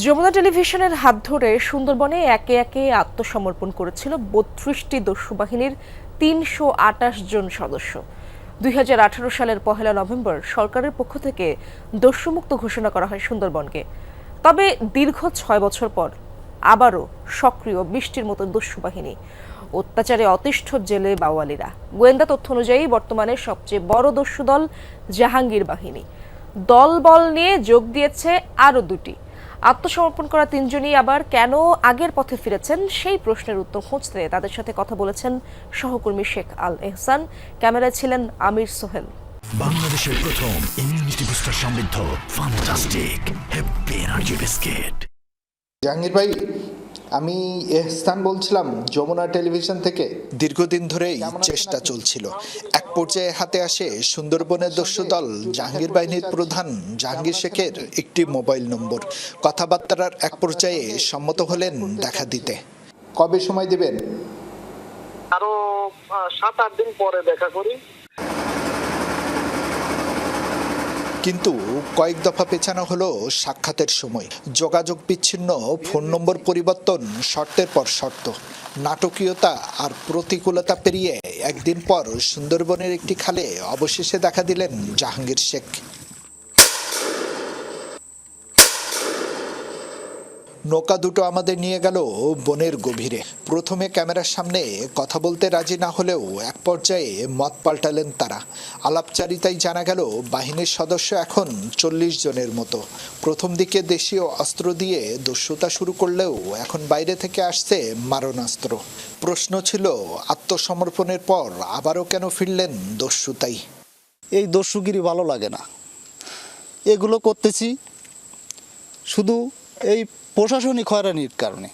যমুনা টেলিভিশনের হাত ধরে সুন্দরবনে একে একে আত্মসমর্পণ করেছিল বত্রিশটি দস্যু বাহিনীর তিনশো আটাশ জন সদস্য। দুই হাজার আঠারো সালের পহেলা নভেম্বর সরকারের পক্ষ থেকে দস্যুমুক্ত ঘোষণা করা হয় সুন্দরবনকে। তবে দীর্ঘ ছয় বছর পর আবারও সক্রিয় বৃষ্টির মতো দস্যু বাহিনী, অত্যাচারে অতিষ্ঠ জেলে বাওয়ালিরা। গোয়েন্দা তথ্য অনুযায়ী বর্তমানে সবচেয়ে বড় দস্যু দল জাহাঙ্গীর বাহিনী। দলবল নিয়ে যোগ দিয়েছে আরও দুটি। আত্মসমর্পণ করা তিনজনই আবার কেন আগের পথে ফিরেছেন সেই প্রশ্নের উত্তর খুঁজতে তাদের সাথে কথা বলেছেন সহকর্মী শেখ আল এহসান। ক্যামেরায় ছিলেন আমির সোহেল। বাংলাদেশের প্রথম ইমিউনিটি বুস্টার সমৃদ্ধ fantastic happy energy biscuit Jahangir ভাই আমি এহসান বলছিলাম যমুনা টেলিভিশন থেকে। দীর্ঘদিন ধরেই চেষ্টা চলছিল। এক পর্যায়ে হাতে আসে সুন্দরবনের দস্যু দল জাহাঙ্গীর বাহিনীর প্রধান জাহাঙ্গীর শেখের একটি মোবাইল নম্বর। কথাবার্তার এক পর্যায়ে সম্মত হলেন দেখা দিতে। কবে সময় দিবেন? আরও সাত আট দিন পরে দেখা করি। কিন্তু কয়েক দফা পেছানো হলো সাক্ষাতের সময়। যোগাযোগ বিচ্ছিন্ন, ফোন নম্বর পরিবর্তন, শর্তের পর শর্ত। নাটকীয়তা আর প্রতিকূলতা পেরিয়ে একদিন পর সুন্দরবনের একটি খালে অবশেষে দেখা দিলেন জাহাঙ্গীর শেখ। নৌকা দুটো আমাদের নিয়ে গেল বনের গভীরে। প্রথমে ক্যামেরার সামনে কথা বলতে রাজি না হলেও এক পর্যায়ে মত পাল্টালেন তারা। আলাপচারিতায় জানা গেল, বাহিনীর সদস্য এখন চল্লিশ জনের মতো। প্রথম দিকে দেশীয় অস্ত্র দিয়ে দস্যুতা শুরু করলেও এখন বাইরে থেকে আসছে মারণাস্ত্র। প্রশ্ন ছিল, আত্মসমর্পণের পর আবারও কেন ফিরলেন দস্যুতাই এই দস্যুগিরি ভালো লাগে না। এগুলো করতেছি শুধু এই প্রশাসনিক হয়রানির কারণে।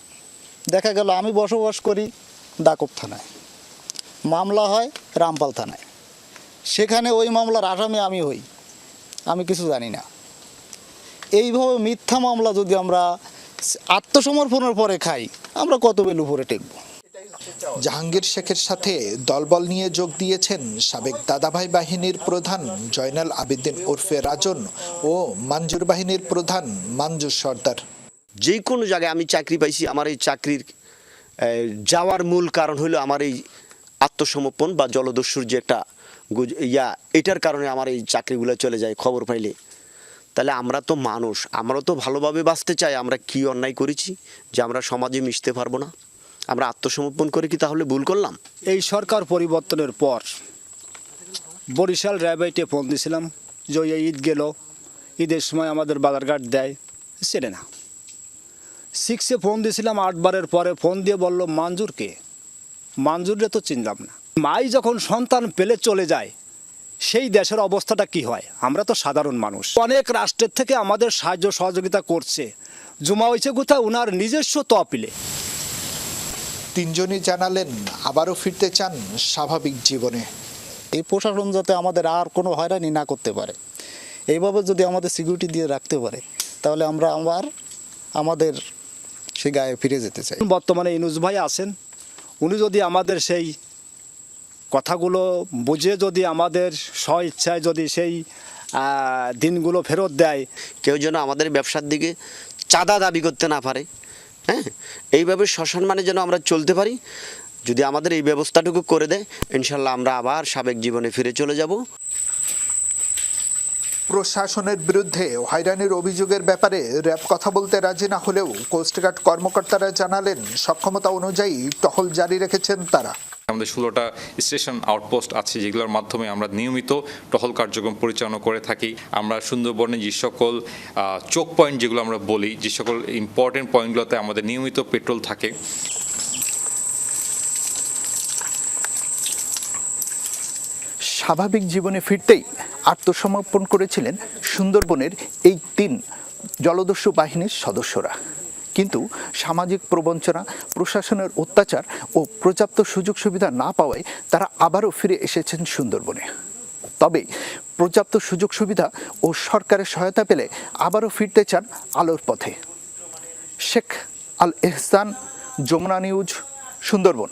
দেখা গেল আমি বসবাস করি ডাকব থানায়। মামলা হয় রামপাল থানায়। সেখানে ওই মামলার আসামি আমি হই। আমি কিছু জানি না। এইভাবে মিথ্যা মামলা যদি আমরা আত্মসমর্পণের পরে খাই, আমরা কত বেল উপরে টেকবো? জাহাঙ্গীর শেখের সাথে দলবল নিয়ে যোগ দিয়েছেন সাবেক দাদাভাই বাহিনীর প্রধান জয়নাল আবেদিন ওরফে রাজন ও মাঞ্জুর বাহিনীর প্রধান মাঞ্জুর সর্দার। যে কোনো জায়গায় আমি চাকরি পাইছি, আমার এই চাকরির যাওয়ার মূল কারণ হলো আমার এই আত্মসমর্পণ বা জলদস্যুর যে একটা ইয়া, এটার কারণে আমার এই চাকরিগুলো চলে যায় খবর পাইলে। তাহলে আমরা তো মানুষ, আমরা তো ভালোভাবে বাঁচতে চাই, আমরা কি অন্যায় করেছি যে আমরা সমাজে মিশতে পারব না? আমরা আত্মসমর্পণ করে কি তাহলে ভুল করলাম? এই সরকার পরিবর্তনের পর বরিশাল র্যাবাইটে ফোন দিয়েছিলাম যে ঈদ গেল, ঈদের সময় আমাদের বাজারঘাট দেয় সেরে না। সিক্সে ফোন দিয়েছিলাম আটবারের পরে ফোন দিয়ে বলল মাঞ্জুরকে মাঞ্জুরে তো চিনলাম না। মাই যখন সন্তান পেলে চলে যায় সেই দেশের অবস্থাটা কি হয়? আমরা তো সাধারণ মানুষ। অনেক রাষ্ট্রের থেকে আমাদের সাহায্য সহযোগিতা করছে। জমা হয়েছে কোথায়? উনার নিজস্ব তহবিলে। তিনজনই জানালেন আবারও ফিরতে চান স্বাভাবিক জীবনে। এই প্রশাসন যাতে আমাদের আর কোনো হয়রানি না করতে পারে। এইভাবে যদি আমাদের সিকিউরিটি দিয়ে রাখতে পারে তাহলে আমরা আবার আমাদের সে গায়ে ফিরে যেতে চাই। বর্তমানে ইনুজ ভাই আছেন। উনি যদি আমাদের সেই কথাগুলো বুঝে যদি আমাদের স্ব ইচ্ছায় যদি সেই দিনগুলো ফেরত দেয় কেউ যেন আমাদের ব্যবসার দিকে চাঁদা দাবি করতে না পারে হ্যাঁ? এইভাবে সসম্মানে যেন আমরা চলতে পারি। যদি আমাদের এই ব্যবস্থাটুকু করে দেয় ইনশাল্লাহ আমরা আবার সাবেক জীবনে ফিরে চলে যাব। প্রশাসনের বিরুদ্ধে হয়রানির অভিযোগের ব্যাপারে র্যাব কথা বলতে রাজি না হলেও কোস্টগার্ড কর্মকর্তারা জানালেন সক্ষমতা অনুযায়ী টহল জারি রেখেছেন তারা। আমাদের ষোলোটা স্টেশন আউটপোস্ট আছে যেগুলোর মাধ্যমে আমরা নিয়মিত টহল কার্যক্রম পরিচালনা করে থাকি। আমরা সুন্দরবনে যে সকল চোক পয়েন্ট যেগুলো আমরা বলি যে সকল ইম্পর্টেন্ট পয়েন্টগুলোতে আমাদের নিয়মিত পেট্রোল থাকে। স্বাভাবিক জীবনে ফিরতেই আত্মসমর্পণ করেছিলেন সুন্দরবনের এই তিন জলদস্যু বাহিনীর সদস্যরা। কিন্তু সামাজিক প্রবঞ্চনা, প্রশাসনের অত্যাচার ও পর্যাপ্ত সুযোগ সুবিধা না পাওয়ায় তারা আবারও ফিরে এসেছেন সুন্দরবনে। তবে পর্যাপ্ত সুযোগ সুবিধা ও সরকারের সহায়তা পেলে আবারও ফিরতে চান আলোর পথে। শেখ আল এহসান যমুনা নিউজ, সুন্দরবন।